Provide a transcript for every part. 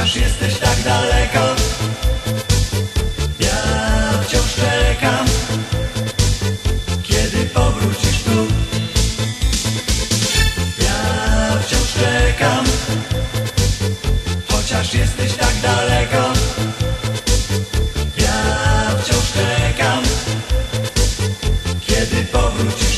chociaż jesteś tak daleko Ja wciąż czekam Kiedy powrócisz tu. Ja wciąż czekam Chociaż jesteś tak daleko Ja wciąż czekam Kiedy powrócisz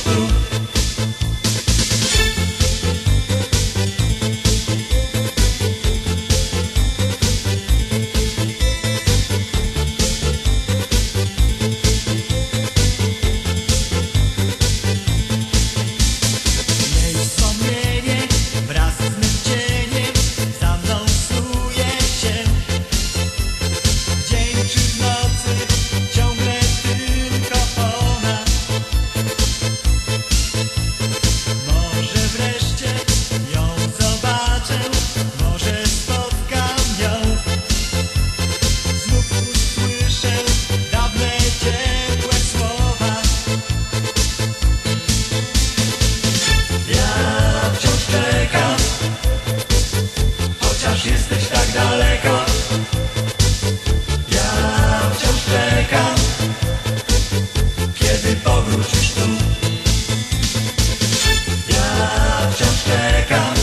wrócisz tu Ja wciąż czekam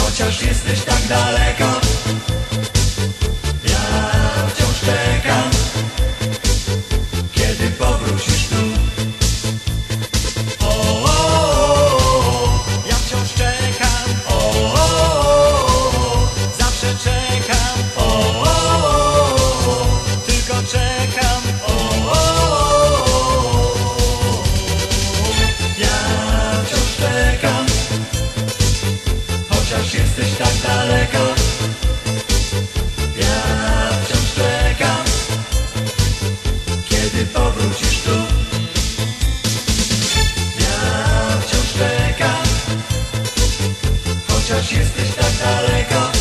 Chociaż jesteś tak daleko. gdzieś tam daleko. Ja wciąż czekam. Kiedy powrócisz tu? Ja wciąż czekam. Chociaż jesteś tak daleko.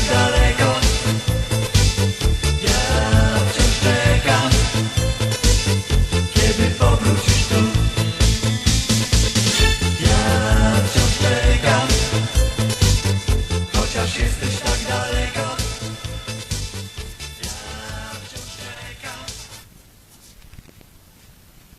Santa